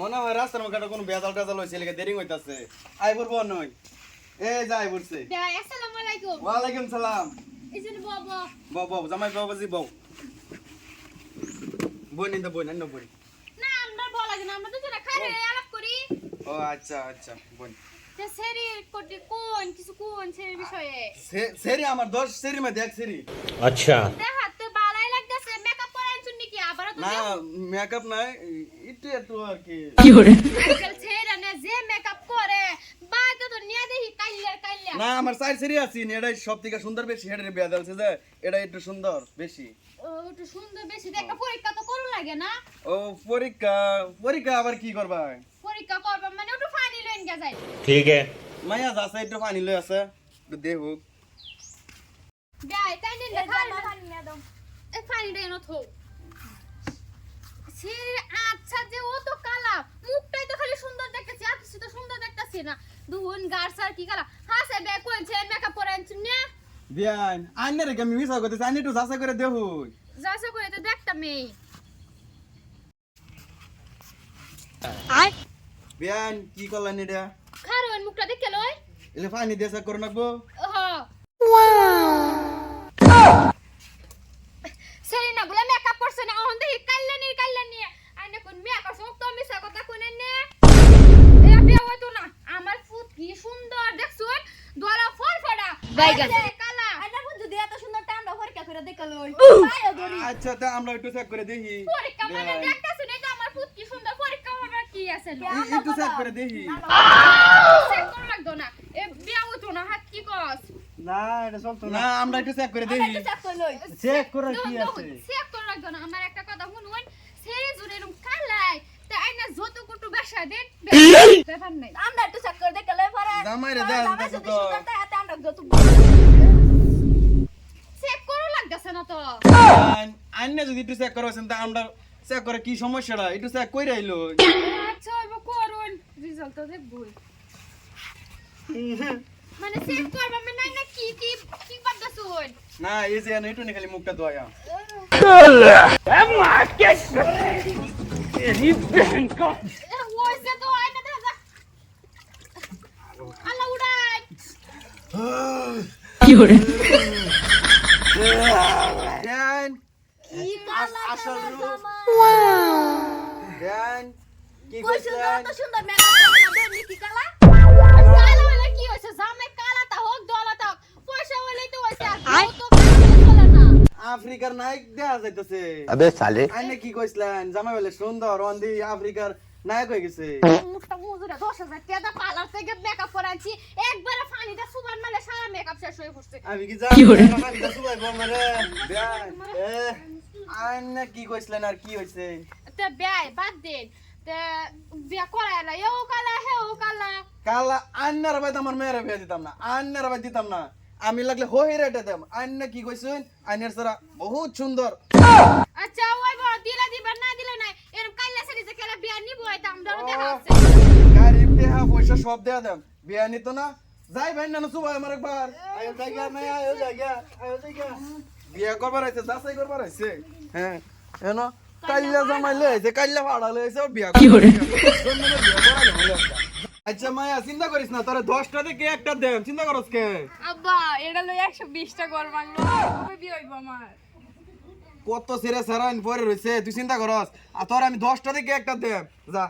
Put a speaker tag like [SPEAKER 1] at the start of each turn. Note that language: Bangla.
[SPEAKER 1] মনে হয় রাস্তার মধ্যে কোনো বেজাল টেজাল হয়েছে লেগে দেরি হইতাছে। আই বলব নয়। এ যাই বলছে
[SPEAKER 2] আসসালামু আলাইকুম
[SPEAKER 1] ওয়ালাইকুম সালাম।
[SPEAKER 2] এই যে বাবা
[SPEAKER 1] বউ জামাই বাবাজি বউ। বই নিতে বই না বই
[SPEAKER 2] না আমরা বলা না আমরা তো খাই আলাপ করি।
[SPEAKER 1] ও আচ্ছা আচ্ছা বই
[SPEAKER 2] কোন কিছু কোন বিষয়ে?
[SPEAKER 1] আমার দশ
[SPEAKER 2] আচ্ছা। লাগতেছে মেকআপ আবার
[SPEAKER 1] না
[SPEAKER 2] করে? তো দেখি
[SPEAKER 1] আমার আছে সব থেকে সুন্দর বেশি হেডের বিয়া যে এটা একটু সুন্দর বেশি।
[SPEAKER 2] সুন্দর বেশি পরীক্ষা তো লাগে না?
[SPEAKER 1] ও পরীক্ষা পরীক্ষা আবার কি করবা?
[SPEAKER 2] পরীক্ষা করবা মানে একটু ফাইনাল হইন যায়
[SPEAKER 3] ঠিক আছে
[SPEAKER 1] মায়া যাছে একটু পানি লই আছে একটু
[SPEAKER 2] দে হোক যাই তাই থো সে আচ্ছা যে ও তো কালা মুখটাই তো খালি সুন্দর দেখতেছে সুন্দর দেখতেছে না দুহন গার্স আর কি কালা হাসে বে কোনছে মেকআপ পরে আনছুন না
[SPEAKER 1] বিয়ান আইনে রে গমি মিছা করতেছে আইনে একটু যাচা করে দে
[SPEAKER 2] হোক করে তো দেখতাম এই আই
[SPEAKER 1] বিয়ান কি করলেন এটা
[SPEAKER 2] মুখটা দেখে লই
[SPEAKER 1] এলে পানি দিয়ে চেক করে রাখব
[SPEAKER 2] হ সেরিনা বলে মেকআপ করছে না। এখন দেখি কাল্লানি কাল্লানি আইনে কোন মেকআপ সব তো মিছা কথা কোনে নে। এ বিয়া হইতো না। আমার ফুট কি সুন্দর দেখছুন? দোলা ফল ফড়া।
[SPEAKER 4] বাইগান।
[SPEAKER 2] কালা।
[SPEAKER 4] আইনা বুঝু দিয়া তো সুন্দর টান্ডা পরীক্ষা করে দেখাল
[SPEAKER 1] আচ্ছা তা আমরা একটু চেক করে দেখি।
[SPEAKER 2] মানে দেখতাছুন এই যে আমার ফুট কি সুন্দর পরীক্ষা হবার কি আছে
[SPEAKER 1] একটু চেক করে দেখি
[SPEAKER 2] চেক করা লাগতো না এ বিয়া হইতো না হাত কি কস
[SPEAKER 5] না এটা চলতো না
[SPEAKER 1] না আমরা একটু চেক করে দেখি
[SPEAKER 5] চেক করার কি আছে
[SPEAKER 2] চেক করা লাগতো না আমার একটা কথা শুনুন সেই জুড়ে এরকম কালাই তা আইনা যত কুটু বেসা দেন ব্যাপার নাই
[SPEAKER 4] আমরা একটু চাপ করে দেখাল পরে জামাই
[SPEAKER 1] তো।
[SPEAKER 4] আমরা যত
[SPEAKER 2] চেক করা লাগতেছে না তো
[SPEAKER 1] বিয়ান, যদি একটু চেক করেছেন তা আমরা চেক করে কি সমস্যাটা একটু চেক করে আইলো
[SPEAKER 2] আচ্ছা এবার করুন রেজাল্ট তো দেখবই মানে চেক করবা মানে নাই না কি কি কি করতেছুন
[SPEAKER 1] না এই যে একটু নি খালি মুখটা ধোয়া
[SPEAKER 2] ওইসে তো আইনা দেখা যা আল্লাহ উড়াই
[SPEAKER 1] বিয়ান
[SPEAKER 4] কি কালা
[SPEAKER 1] আসল
[SPEAKER 4] কালা
[SPEAKER 1] রূপ।
[SPEAKER 4] জামা
[SPEAKER 1] বিয়ান কি কইছেন
[SPEAKER 4] তো মানে কি
[SPEAKER 1] আফ্রিকার নায়ক দেয়া যাইতেছে।
[SPEAKER 3] আবে সালে।
[SPEAKER 1] আইনে কি কইছিলেন? জামে বলে সুন্দর অন্দি আফ্রিকার নায়ক হয়ে গেছে।
[SPEAKER 2] মুখটা মুজুরে 10000 টাকা পার্লার থেকে মেকআপ করাচ্ছি একবারে ফানিটা সুবান মানে সারা মেকআপ শেষ হয়ে পড়ছে।
[SPEAKER 1] আমি কি জানি ফানিটা সুবাই বমরে আইনে কি কইছিলেন আর কি হইছে?
[SPEAKER 2] তে বাই বাদ দেন। তে বিয়া করায় না এও কালা হেও কালা।
[SPEAKER 1] কালা আন্নার ভাই আমার মেয়ের বিয়ে দিতাম না আন্নার ভাই দিতাম না। আমি লাগলে হই রেটে দেম আন্না কি কইছেন? আইনের সারা বহুত সুন্দর।
[SPEAKER 2] আচ্ছা ওই বড় দিলা দিবা না দিলে নাই। এরকম কাইলা সারি যে কেলা বিয়া নিব এটা আমরাও দেখা আছে।
[SPEAKER 1] গাড়ি টেহা পয়সা সব দেয়া দেম বিয়া নিত না। যাই ভাই না সুবাই আমার একবার। আয়ো জায়গা নাই আয়ো জায়গা আয়ো জায়গা। বিয়া করবার আইছে যাচাই করবার আইছে। হ্যাঁ এন কাইলা কাইলা বিয়া করে? আচ্ছা মায়া চিন্তা করিস না তোরে দশটা থেকে একটা চিন্তা করস কে?
[SPEAKER 2] আব্বা এটা লই 120 টা গর মাংলো বিয়ে হইব আমার?
[SPEAKER 1] কত সেরে সারা পরে রয়েছে তুই চিন্তা করস। আর তোর আমি দশটা থেকে একটা দেব যা।